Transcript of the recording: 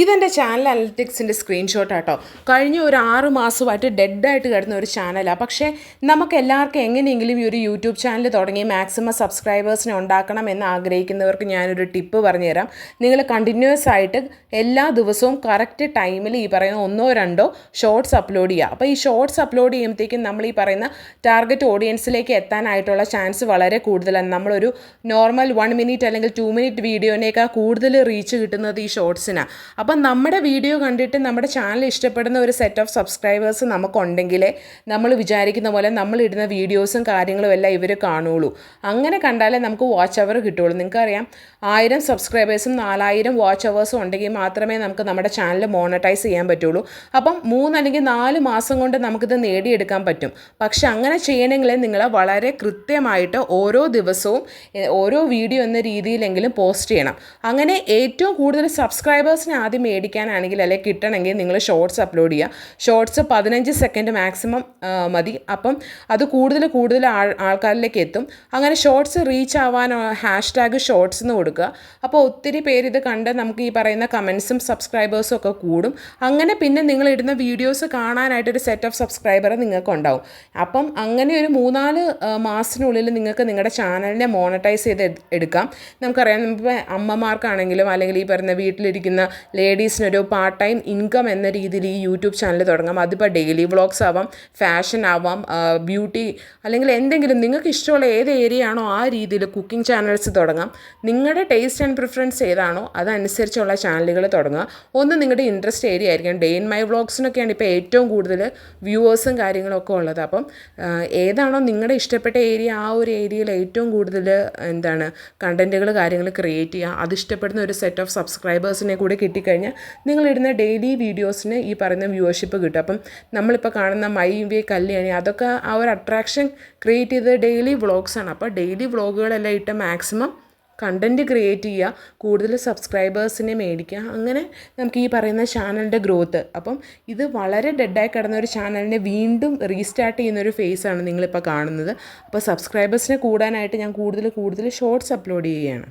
ഇതെന്റെ channel അനലറ്റിക്സിന്റെ screenshot ആട്ടോ. കഴിഞ്ഞ ഒരു ആറ് മാസമായിട്ട് ഡെഡായിട്ട് കിടന്ന ഒരു ചാനലാണ് പക്ഷേ നമുക്ക് എല്ലാവർക്കും എങ്ങനെയെങ്കിലും ഈ ഒരു യൂട്യൂബ് ചാനൽ തുടങ്ങി മാക്സിമം സബ്സ്ക്രൈബേഴ്സിനെ ഉണ്ടാക്കണം എന്ന് ആഗ്രഹിക്കുന്നവർക്ക് ഞാനൊരു ടിപ്പ് പറഞ്ഞുതരാം. നിങ്ങൾ കണ്ടിന്യൂസ് ആയിട്ട് എല്ലാ ദിവസവും കറക്റ്റ് ടൈമിൽ ഈ പറയുന്ന ഒന്നോ രണ്ടോ ഷോർട്സ് അപ്ലോഡ് ചെയ്യുക. അപ്പോൾ ഈ ഷോർട്സ് അപ്ലോഡ് ചെയ്യുമ്പോഴത്തേക്കും നമ്മൾ ഈ പറയുന്ന ടാർഗറ്റ് ഓഡിയൻസിലേക്ക് എത്താനായിട്ടുള്ള ചാൻസ് വളരെ കൂടുതലാണ്. നമ്മളൊരു നോർമൽ വൺ മിനിറ്റ് അല്ലെങ്കിൽ ടു മിനിറ്റ് വീഡിയോനേക്കാൾ കൂടുതൽ റീച്ച് കിട്ടുന്നത് ഈ ഷോർട്സിനാണ് അപ്പം നമ്മുടെ വീഡിയോ കണ്ടിട്ട് നമ്മുടെ ചാനൽ ഇഷ്ടപ്പെടുന്ന ഒരു സെറ്റ് ഓഫ് സബ്സ്ക്രൈബേഴ്സ് നമുക്കുണ്ടെങ്കിലേ നമ്മൾ വിചാരിക്കുന്ന പോലെ നമ്മൾ ഇടുന്ന വീഡിയോസും കാര്യങ്ങളും എല്ലാം ഇവർ കാണുള്ളൂ. അങ്ങനെ കണ്ടാലേ നമുക്ക് വാച്ച് അവർ കിട്ടുള്ളൂ. നിങ്ങൾക്കറിയാം ആയിരം സബ്സ്ക്രൈബേഴ്സും നാലായിരം വാച്ച് അവേഴ്സും ഉണ്ടെങ്കിൽ മാത്രമേ നമുക്ക് നമ്മുടെ ചാനൽ മോണറ്റൈസ് ചെയ്യാൻ പറ്റുള്ളൂ. അപ്പം മൂന്നല്ലെങ്കിൽ നാല് മാസം കൊണ്ട് നമുക്കിത് നേടിയെടുക്കാൻ പറ്റും. പക്ഷെ അങ്ങനെ ചെയ്യണമെങ്കിൽ നിങ്ങൾ വളരെ കൃത്യമായിട്ട് ഓരോ ദിവസവും ഓരോ വീഡിയോ എന്ന രീതിയിലെങ്കിലും പോസ്റ്റ് ചെയ്യണം. അങ്ങനെ ഏറ്റവും കൂടുതൽ സബ്സ്ക്രൈബേഴ്സിനെ ആദ്യം മേടിക്കാനാണെങ്കിൽ അല്ലെങ്കിൽ കിട്ടണമെങ്കിൽ നിങ്ങൾ ഷോർട്സ് അപ്ലോഡ് ചെയ്യുക. ഷോർട്സ് പതിനഞ്ച് സെക്കൻഡ് മാക്സിമം മതി. അപ്പം അത് കൂടുതൽ കൂടുതൽ ആൾ ആൾക്കാരിലേക്ക് എത്തും. അങ്ങനെ ഷോർട്സ് റീച്ച് ആവാൻ ഹാഷ് ടാഗ് ഷോർട്സ് എന്ന് കൊടുക്കുക. അപ്പോൾ ഒത്തിരി പേര് ഇത് കണ്ട് നമുക്ക് ഈ പറയുന്ന കമൻസും സബ്സ്ക്രൈബേഴ്സും ഒക്കെ കൂടും. അങ്ങനെ പിന്നെ നിങ്ങൾ ഇടുന്ന വീഡിയോസ് കാണാനായിട്ടൊരു സെറ്റ് ഓഫ് സബ്സ്ക്രൈബർ നിങ്ങൾക്ക് ഉണ്ടാവും. അപ്പം അങ്ങനെ ഒരു മൂന്നാൽ മാസത്തിനുള്ളിൽ നിങ്ങൾക്ക് നിങ്ങളുടെ ചാനലിനെ മോണറ്റൈസ് ചെയ്ത് എട്- എടുക്കാം. നമുക്കറിയാം ഇപ്പോൾ അമ്മമാർക്കാണെങ്കിലും അല്ലെങ്കിൽ ഈ പറയുന്ന വീട്ടിലിരിക്കുന്ന ലേഡീസിനൊരു പാർട്ട് ടൈം ഇൻകം എന്ന രീതിയിൽ ഈ യൂട്യൂബ് ചാനൽ തുടങ്ങാം. അതിപ്പോൾ ഡെയിലി വ്ളോഗ്സ് ആവാം ഫാഷൻ ആവാം ബ്യൂട്ടി അല്ലെങ്കിൽ എന്തെങ്കിലും നിങ്ങൾക്ക് ഇഷ്ടമുള്ള ഏത് ഏരിയ ആണോ ആ രീതിയിൽ കുക്കിംഗ് ചാനൽസ് തുടങ്ങാം. നിങ്ങളുടെ ടേസ്റ്റ് ആൻഡ് പ്രിഫറൻസ് ഏതാണോ അതനുസരിച്ചുള്ള ചാനലുകൾ തുടങ്ങുക. ഒന്ന് നിങ്ങളുടെ ഇൻട്രസ്റ്റ് ഏരിയ ആയിരിക്കും ഡേ ഇൻ മൈ വ്ളോഗ്സിനൊക്കെയാണ് ഇപ്പോൾ ഏറ്റവും കൂടുതൽ വ്യൂവേഴ്സും കാര്യങ്ങളൊക്കെ ഉള്ളത്. അപ്പം ഏതാണോ നിങ്ങളുടെ ഇഷ്ടപ്പെട്ട ഏരിയ ആ ഒരു ഏരിയയിൽ ഏറ്റവും കൂടുതൽ എന്താണ് കണ്ടന്റുകൾ കാര്യങ്ങൾ ക്രിയേറ്റ് ചെയ്യുക. അത് ഇഷ്ടപ്പെടുന്ന ഒരു സെറ്റ് ഓഫ് സബ്സ്ക്രൈബേഴ്സിനെ കൂടി കിട്ടിക്കഴിഞ്ഞാൽ നിങ്ങളിടുന്ന ഡെയിലി വീഡിയോസിന് ഈ പറയുന്ന വ്യൂവർഷിപ്പ് കിട്ടും. അപ്പം നമ്മളിപ്പോൾ കാണുന്ന മൈ വേ കല്യാണി അതൊക്കെ ആ ഒരു അട്രാക്ഷൻ ക്രിയേറ്റ് ചെയ്തത് ഡെയിലി വ്ളോഗ്സാണ് അപ്പോൾ ഡെയിലി വ്ളോഗുകളെല്ലാം ഇട്ട് മാക്സിമം കണ്ടന്റ് ക്രിയേറ്റ് ചെയ്യുക കൂടുതൽ സബ്സ്ക്രൈബേഴ്സിനെ മേടിക്കുക. അങ്ങനെ നമുക്ക് ഈ പറയുന്ന ചാനലിന്റെ ഗ്രോത്ത് അപ്പം ഇത് വളരെ ഡെഡായി കിടന്ന ഒരു ചാനലിനെ വീണ്ടും റീസ്റ്റാർട്ട് ചെയ്യുന്ന ഒരു ഫേസാണ് നിങ്ങളിപ്പോൾ കാണുന്നത്. അപ്പോൾ സബ്സ്ക്രൈബേഴ്സിനെ കൂടാനായിട്ട് ഞാൻ കൂടുതൽ കൂടുതൽ ഷോർട്സ് അപ്ലോഡ് ചെയ്യുകയാണ്.